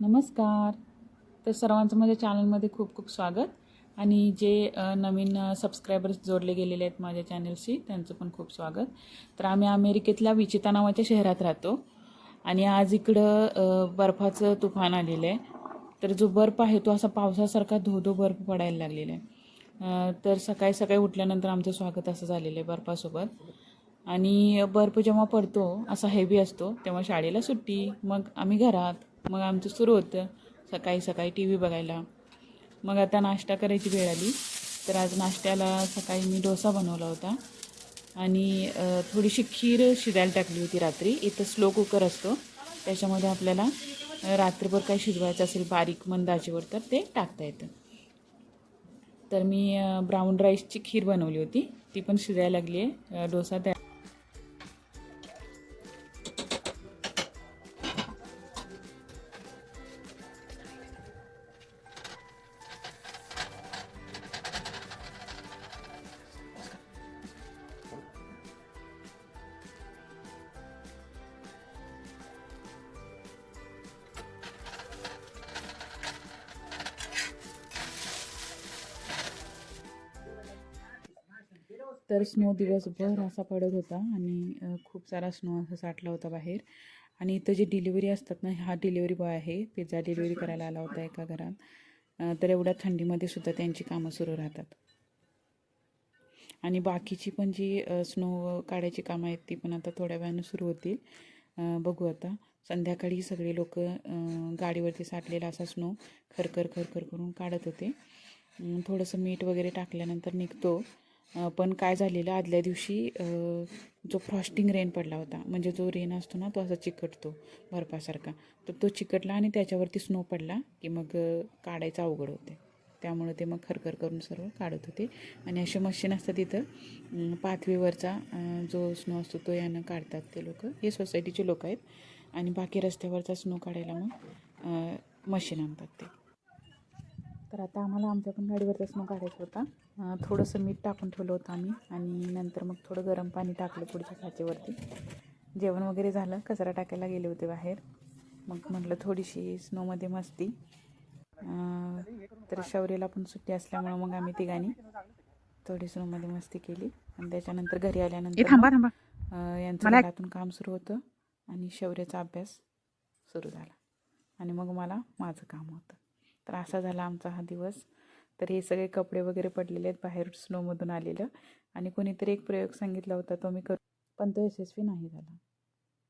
नमस्कार. तर सर्वांचं माझ्या चॅनलमध्ये खूप खूप स्वागत. आणि जे नवीन सबस्क्रायबर्स जोडले गेलेले आहेत माझ्या चॅनलशी त्यांचं पण खूप स्वागत. तर आम्ही अमेरिकेतल्या विचिता नावाच्या शहरात राहतो. आणि आज इकडं बर्फाचं तुफान आलेलं आहे तर जो बर्फ आहे तो असा पावसासारखा धोधो बर्फ पडायला लागलेला आहे. तर सकाळी सकाळी उठल्यानंतर आमचं स्वागत असं झालेलं आहे बर्फासोबत. आणि बर्फ जेव्हा पडतो असा हेवी असतो तेव्हा शाळेला सुट्टी मग आम्ही घरात. मग आमचं सुरू होतं. सकाळी सकाळी टी व्ही बघायला. मग आता नाश्ता करायची वेळ आली. तर आज नाश्त्याला सकाळी मी डोसा बनवला होता. आणि थोडीशी खीर शिजायला टाकली होती रात्री. इथं स्लो कुकर असतो. त्याच्यामध्ये आपल्याला रात्रीभर रात्रभर शिजवायचं असेल बारीक मंद आचेवर तर ते टाकता येतं. तर मी ब्राऊन राईसची खीर बनवली होती. ती पण शिजायला लागली आहे डोसा त्या तर स्नो दिवसभर असा पडत होता आणि खूप सारा स्नो असा साठला होता बाहेर. आणि इथं जे डिलिव्हरी असतात ना हा डिलिव्हरी बॉय आहे. पिझ्झा डिलिव्हरी करायला आला होता एका घरात. तर एवढ्या थंडीमध्ये सुद्धा त्यांची कामं सुरू राहतात. आणि बाकीची पण जी स्नो काढायची कामं आहेत ती पण आता थोड्या वेळानं सुरू होतील. बघू आता. संध्याकाळी सगळे लोक गाडीवरती साठलेला असा स्नो खरखर खरखर करून काढत होते. थोडंसं मीठ वगैरे टाकल्यानंतर निघतो. पण काय झालेलं आदल्या दिवशी जो फ्रॉस्टिंग रेन पडला होता म्हणजे जो रेन असतो ना तो असा चिकटतो बर्फासारखा. तर तो चिकटला आणि त्याच्यावरती स्नो पडला की मग काढायचं अवघड होते. त्यामुळे ते मग खरखर करून सर्व काढत होते. आणि असे मशीन असतात तिथं अं, पाथवीवरचा जो स्नो असतो तो यानं काढतात ते लोक. हे सोसायटीचे लोक आहेत. आणि बाकी रस्त्यावरचा स्नो काढायला मग मशीन आणतात ते. तर आता आम्हाला आमच्या पण गाडीवरचा स्नो काढायचा होता. थोडंसं मीठ टाकून ठेवलं होतं आम्ही आणि नंतर मग थोडं गरम पाणी टाकलं पुढच्या साचेवरती जेवण वगैरे झालं कचरा टाकायला गेले होते बाहेर. मग म्हटलं थोडीशी स्नोमध्ये मस्ती. तर शौर्याला पण सुट्टी असल्यामुळं मग आम्ही तिघांनी थोडी स्नोमध्ये मस्ती केली. आणि त्याच्यानंतर घरी आल्यानंतर थांबा थांबा. अं, यांचं घरातून काम सुरू होतं आणि शौर्याचा अभ्यास सुरू झाला. आणि मग मला माझं काम होतं. तर असा झाला आमचा हा दिवस. तर हे सगळे कपडे वगैरे पडलेले आहेत बाहेर स्नोमधून आलेलं. आणि कोणीतरी एक प्रयोग सांगितला होता तो मी करू पण तो यशस्वी नाही झाला.